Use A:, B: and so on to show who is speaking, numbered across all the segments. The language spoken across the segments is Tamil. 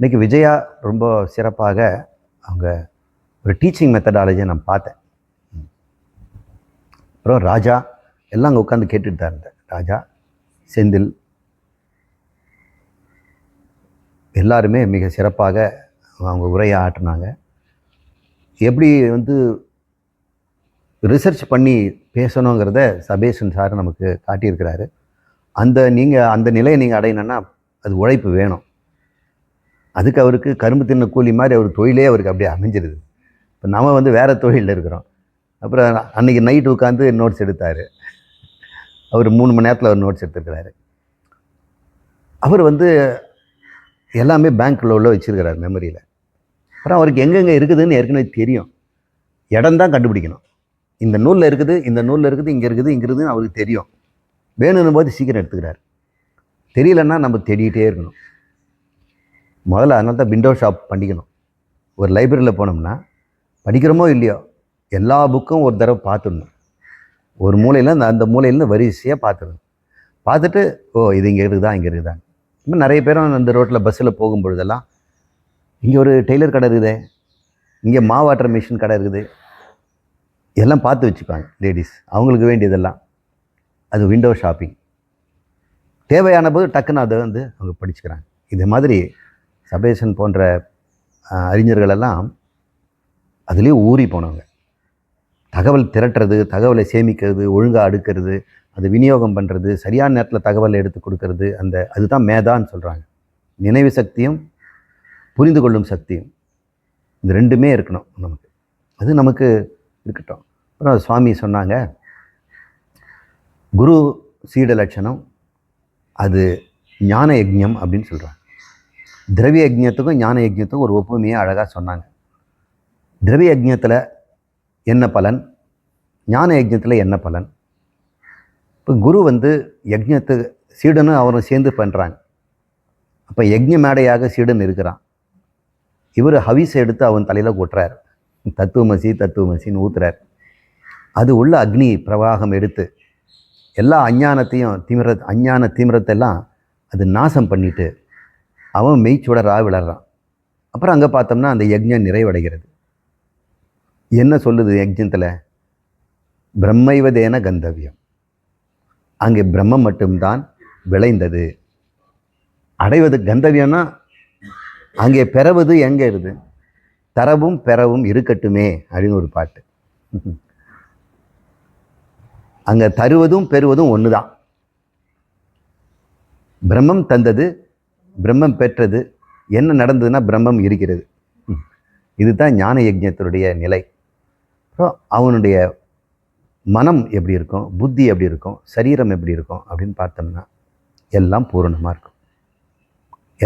A: இன்றைக்கி விஜயா ரொம்ப சிறப்பாக அவங்க ஒரு டீச்சிங் மெத்தடாலஜியை நான் பார்த்தேன். அப்புறம் ராஜா எல்லாம் அங்கே உட்காந்து கேட்டுட்டு தான் இருந்தேன். ராஜா செந்தில் எல்லாருமே மிக சிறப்பாக அவங்க உரையை ஆட்டினாங்க எப்படி வந்து ரிசர்ச் பண்ணி பேசணுங்கிறத சபேஷன் சார் நமக்கு காட்டியிருக்கிறாரு. அந்த நீங்கள் அந்த நிலையை நீங்கள் அடையணும்னா அது உழைப்பு வேணும். அதுக்கு அவருக்கு கரும்பு தின்ன கூலி மாதிரி அவர் தொழிலே அவருக்கு அப்படியே அமைஞ்சிருது. இப்போ நம்ம வந்து வேறு தொழிலில் இருக்கிறோம். அப்புறம் அன்றைக்கி நைட்டு உட்காந்து நோட்ஸ் எடுத்தார். அவர் மூணு மணி நேரத்தில் அவர் நோட்ஸ் எடுத்துருக்கிறாரு. அவர் வந்து எல்லாமே பேங்க்கில் உள்ள வச்சுருக்கிறார் மெமரியில் அப்புறம் அவருக்கு எங்கெங்கே இருக்குதுன்னு ஏற்கனவே தெரியும். இடம் தான் கண்டுபிடிக்கணும். இந்த நூலில் இருக்குது இந்த நூலில் இருக்குது இங்கே இருக்குது இங்கே இருக்குதுன்னு அவருக்கு தெரியும். வேணும்னு போது சீக்கிரம் எடுத்துக்கிறார். தெரியலன்னா நம்ம தேடிக்கிட்டே இருக்கணும். முதல்ல அதனால தான் விண்டோ ஷாப் பண்ணிக்கணும். ஒரு லைப்ரரியில் போனோம்னா படிக்கிறோமோ இல்லையோ எல்லா புக்கும் ஒரு தடவை பார்த்துடணும். ஒரு மூலையில் அந்த அந்த மூலையிலேருந்து வரிசையாக பார்த்துடணும். பார்த்துட்டு ஓ இது இங்கே இருக்குதா இங்கே இருக்குதா? இன்னும் நிறைய பேரும் அந்த ரோட்டில் பஸ்ஸில் போகும்பொழுதெல்லாம் இங்கே ஒரு டெய்லர் கடை இருக்குதே. இங்கே மாவாட்டர் மிஷின் கடை இருக்குது. எல்லாம் பார்த்து வச்சுப்பாங்க லேடிஸ் அவங்களுக்கு வேண்டியதெல்லாம். அது விண்டோ ஷாப்பிங் தேவையான போது டக்குன்னு அதை வந்து அவங்க படிச்சுக்கிறாங்க. இது மாதிரி சபேசன் போன்ற அறிஞர்களெல்லாம் அதுலேயே ஊறி போனவங்க. தகவல் திரட்டுறது தகவலை சேமிக்கிறது ஒழுங்காக அடுக்கிறது அது விநியோகம் பண்ணுறது சரியான நேரத்தில் தகவலை எடுத்து கொடுக்கறது அந்த அதுதான் மேதான்னு சொல்கிறாங்க நினைவு சக்தியும் புரிந்து கொள்ளும் சக்தியும். இந்த ரெண்டுமே இருக்கணும் நமக்கு. அது நமக்கு இருக்கட்டும். அப்புறம் சுவாமி சொன்னாங்க குரு சீட லட்சணம் அது ஞான யஜ்ஞம் அப்படின்னு சொல்கிறாங்க திரவிய யஜ்யத்துக்கும் ஞான யஜ்யத்துக்கும் ஒரு ஒப்புமையை அழகாக சொன்னாங்க. திரவிய யஜ்யத்தில் என்ன பலன்? ஞான யஜ்யத்தில் என்ன பலன்? இப்போ குரு வந்து யஜ்யத்து சீடனும் அவரும் சேர்ந்து பண்ணுறாங்க அப்போ யஜ்ய மேடையாக சீடன் இருக்கிறான். இவர் ஹவிஸ் எடுத்து அவன் தலையில் கொட்டுறார். தத்துவமசி தத்துவமசின்னு ஊத்துறார். அது உள்ள அக்னி பிரவாகம் எடுத்து எல்லா அஞ்ஞானத்தையும் திமிர அஞ்ஞான திமிரத்தெல்லாம் அது நாசம் பண்ணிட்டு அவன் மெய்ச்சுடராக விளர்றான். அப்புறம் அங்கே பார்த்தோம்னா அந்த யஜ்ஞம் நிறைவடைகிறது. என்ன சொல்லுது யஜ்ஞத்தில்? பிரம்மைவதேன கந்தவியம். அங்கே பிரம்மம் மட்டும்தான் விளைந்தது. அடைவது கந்தவியம்னா அங்கே பெறவது எங்கே இருது தரவும் பெறவும் இருக்கட்டுமே அப்படின்னு ஒரு பாட்டு. அங்கே தருவதும் பெறுவதும் ஒன்று தான் பிரம்மம் தந்தது பிரம்மம் பெற்றது என்ன நடந்ததுன்னா பிரம்மம் இருக்கிறது. இதுதான் ஞான யஜ்யத்தினுடைய நிலை. அப்புறம் அவனுடைய மனம் எப்படி இருக்கும் புத்தி எப்படி இருக்கும் சரீரம் எப்படி இருக்கும் அப்படின்னு பார்த்தோம்னா எல்லாம் பூரணமாக இருக்கும்.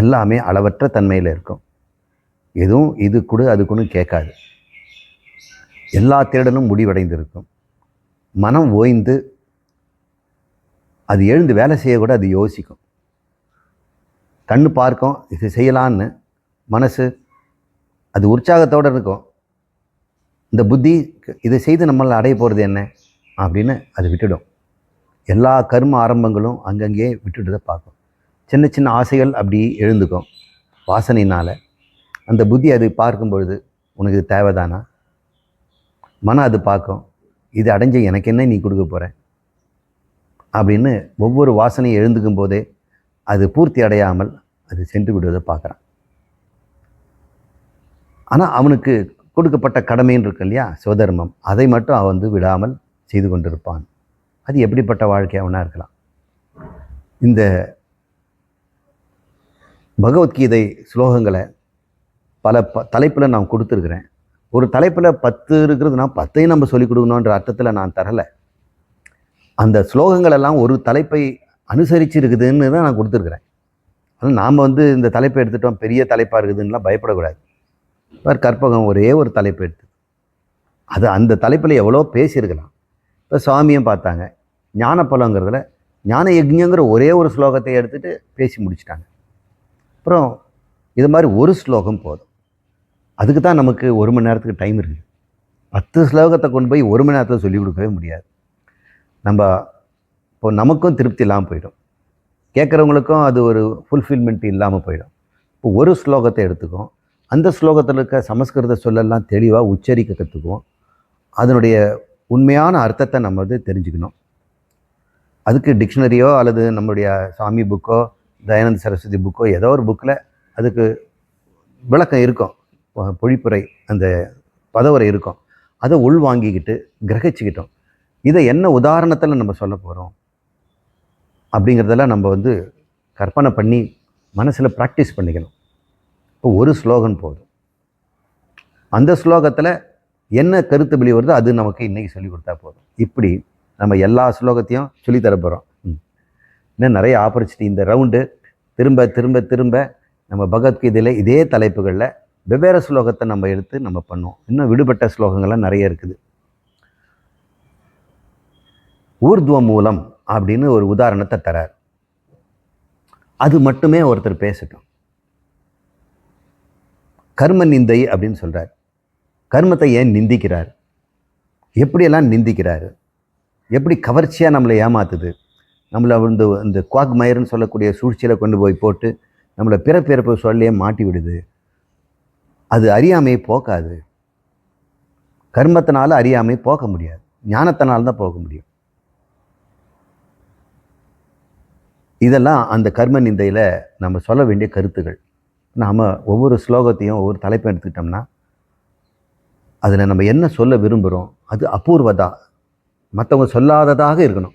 A: எல்லாமே அளவற்ற தன்மையில் இருக்கும். எதுவும் இது கொடு அது கேட்காது. எல்லா தேடலும் முடிவடைந்து இருக்கும் மனம் ஓய்ந்து அது எழுந்து வேலை செய்யக்கூட அது யோசிக்கும். கண் பார்க்கும் இது செய்யலான்னு மனசு அது உற்சாகத்தோடு இருக்கும். இந்த புத்தி இதை செய்து நம்மளால் அடைய போகிறது என்ன? அப்படின்னு அது விட்டுடும். எல்லா கர்ம ஆரம்பங்களும் அங்கங்கே விட்டுட்டு பார்க்கும். சின்ன சின்ன ஆசைகள் அப்படி எழுந்துக்கும் வாசனையினால். அந்த புத்தி அது பார்க்கும் பொழுது உனக்கு இது தேவைதானா? மனம் அது பார்க்கும் இது அடைஞ்ச எனக்கு என்ன நீ கொடுக்க போகிற அப்படின்னு ஒவ்வொரு வாசனையும் எழுந்துக்கும் போதே அது பூர்த்தி அடையாமல் அது சென்று விடுவதை பார்க்குறான். ஆனால் அவனுக்கு கொடுக்கப்பட்ட கடமைன்னு இருக்கு இல்லையா? சிவதர்மம். அதை மட்டும் அவன் வந்து விடாமல் செய்து கொண்டிருப்பான். அது எப்படிப்பட்ட வாழ்க்கை அவனாக இருக்கலாம். இந்த பகவத்கீதை ஸ்லோகங்களை பல ப தலைப்பில் நான் கொடுத்துருக்குறேன். ஒரு தலைப்பில் பத்து இருக்கிறதுனா பத்தையும் நம்ம சொல்லிக் கொடுக்கணுன்ற அர்த்தத்தில் நான் தரலை. அந்த ஸ்லோகங்களெல்லாம் ஒரு தலைப்பை அனுசரித்து இருக்குதுன்னு தான் நான் கொடுத்துருக்குறேன். ஆனால் நாம் வந்து இந்த தலைப்பை எடுத்துட்டோம் பெரிய தலைப்பாக இருக்குதுன்னுலாம் பயப்படக்கூடாது. இப்போ கற்பகம் ஒரே ஒரு தலைப்பு எடுத்து. அது அந்த தலைப்பில் எவ்வளோ பேசியிருக்கலாம். இப்போ சுவாமியும் பார்த்தாங்க. ஞானப்பழங்கிறதுல ஞான யஜ்யங்கிற ஒரே ஒரு ஸ்லோகத்தை எடுத்துகிட்டு பேசி முடிச்சிட்டாங்க. அப்புறம் இது மாதிரி ஒரு ஸ்லோகம் போதும். அதுக்கு தான் நமக்கு ஒரு மணி நேரத்துக்கு டைம் இருக்குது. பத்து ஸ்லோகத்தை கொண்டு போய் ஒரு மணி நேரத்தில் சொல்லிக் கொடுக்கவே முடியாது. நம்ம இப்போ நமக்கும் திருப்தி இல்லாமல் போயிடும். கேட்குறவங்களுக்கும் அது ஒரு ஃபுல்ஃபில்மெண்ட் இல்லாமல் போயிடும். இப்போ ஒரு ஸ்லோகத்தை எடுத்துக்கும் அந்த ஸ்லோகத்தில் இருக்க சமஸ்கிருத சொல்லெல்லாம் தெளிவாக உச்சரிக்க கற்றுக்குவோம் அதனுடைய உண்மையான அர்த்தத்தை நம்ம வந்து தெரிஞ்சுக்கணும். அதுக்கு டிக்ஷனரியோ அல்லது நம்மளுடைய சாமி புக்கோ தயானந்த சரஸ்வதி புக்கோ ஏதோ ஒரு புக்கில் அதுக்கு விளக்கம் இருக்கும். பொழிப்புரை அந்த பதவுரை இருக்கும். அதை உள்வாங்கிக்கிட்டு கிரகிச்சுக்கிட்டோம். இதை என்ன உதாரணத்தில் நம்ம சொல்ல போகிறோம் அப்படிங்கிறதெல்லாம் நம்ம வந்து கற்பனை பண்ணி மனசில் ப்ராக்டிஸ் பண்ணிக்கணும். இப்போ ஒரு ஸ்லோகன் போதும். அந்த ஸ்லோகத்தில் என்ன கருத்து வெளி வருதோ அது நமக்கு இன்றைக்கி சொல்லிக் கொடுத்தா போதும். இப்படி நம்ம எல்லா ஸ்லோகத்தையும் சொல்லித்தர போகிறோம் இன்னும் நிறைய ஆப்பர்ச்சுனிட்டி இந்த ரவுண்டு திரும்ப திரும்ப திரும்ப நம்ம பகவத்கீதையில் இதே தலைப்புகளில் வெவ்வேறு ஸ்லோகத்தை நம்ம எடுத்து நம்ம பண்ணுவோம். இன்னும் விடுபட்ட ஸ்லோகங்கள்லாம் நிறைய இருக்குது. ஊர்துவ மூலம் அப்படின்னு ஒரு உதாரணத்தை தரார். அது மட்டுமே ஒருத்தர் பேசட்டும். கர்ம நிந்தை அப்படின்னு சொல்கிறார் கர்மத்தை ஏன் நிந்திக்கிறார்? எப்படியெல்லாம் நிந்திக்கிறார்? எப்படி கவர்ச்சியாக நம்மளை ஏமாத்துது? நம்மளை இந்த இந்த குவாக் மயர்னு சொல்லக்கூடிய சூழ்ச்சியில் கொண்டு போய் போட்டு நம்மளை பிறப்பிறப்பு சொல்லையே மாட்டி விடுது. அது அறியாமையை போக்காது. கர்மத்தினால அறியாமை போக்க முடியாது. ஞானத்தினால்தான் போக முடியும். இதெல்லாம் அந்த கர்ம நிந்தையில் நம்ம சொல்ல வேண்டிய கருத்துகள். நாம் ஒவ்வொரு ஸ்லோகத்தையும் ஒவ்வொரு தலைப்பையும் எடுத்துக்கிட்டோம்னா அதில் நம்ம என்ன சொல்ல விரும்புகிறோம் அது அபூர்வதா. மற்றவங்க சொல்லாததாக இருக்கணும்.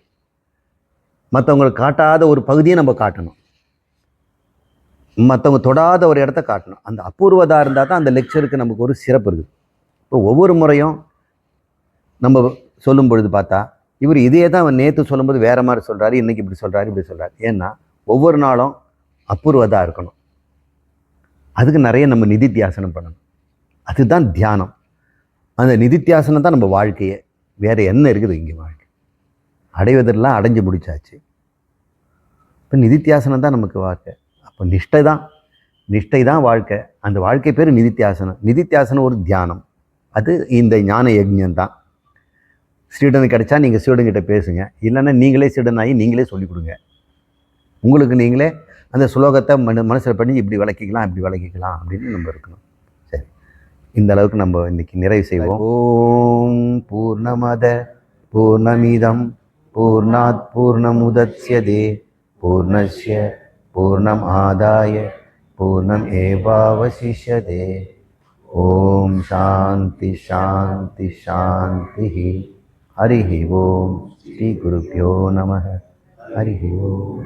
A: மற்றவங்களுக்கு காட்டாத ஒரு பகுதியை நம்ம காட்டணும். மற்றவங்க தொடாத ஒரு இடத்த காட்டணும். அந்த அபூர்வதாக இருந்தால் தான் அந்த லெக்சருக்கு நமக்கு ஒரு சிறப்பு இருக்குது. இப்போ ஒவ்வொரு முறையும் நம்ம சொல்லும் பொழுது பார்த்தா இவர் இதையே தான் நேற்று சொல்லும்போது வேறு மாதிரி சொல்கிறாரு இன்றைக்கி இப்படி சொல்கிறாரு இப்படி சொல்கிறாரு ஏன்னா ஒவ்வொரு நாளும் அபூர்வதாக இருக்கணும். அதுக்கு நிறைய நம்ம நிதித்தியாசனம் பண்ணணும். அதுதான் தியானம். அந்த நிதித்தியாசனம் தான் நம்ம வாழ்க்கையே. வேறு என்ன இருக்குது இங்கே வாழ்க்கை? அடைவதெல்லாம் அடைஞ்சு முடிச்சாச்சு. இப்போ நிதித்தியாசனம் தான் நமக்கு வாழ்க்கை. அப்போ நிஷ்டை தான். நிஷ்டை தான் வாழ்க்கை. அந்த வாழ்க்கை பேர் நிதித்தியாசனம். நிதித்தியாசனம் ஒரு தியானம். அது இந்த ஞான யஜ்யம் தான். ஸ்டூடெண்ட் கிடைச்சா நீங்கள் ஸ்டூடெண்ட் பேசுங்க. இல்லைன்னா நீங்களே ஸ்டூடெண்ட் ஆகி நீங்களே சொல்லிக் கொடுங்க உங்களுக்கு நீங்களே அந்த சுலோகத்தை மன மனசில் பண்ணி இப்படி விளக்கிக்கலாம் இப்படி விளக்கிக்கலாம் அப்படின்னு நம்ம இருக்கணும். சரி. இந்த அளவுக்கு நம்ம இன்னைக்கு நிறைவு செய்வோம். ஓம் பூர்ணமத பூர்ணமிதம் பூர்ணாத் பூர்ணமுதத்யதே பூர்ணஸ்ய பூர்ணம் ஆதாய பூர்ணம் ஏவாவசிஷதே ஓம் சாந்தி சாந்தி சாந்தி ஹரிः ஓம் ஸ்ரீ குருभ्यो நமः ஹரிः ஓம்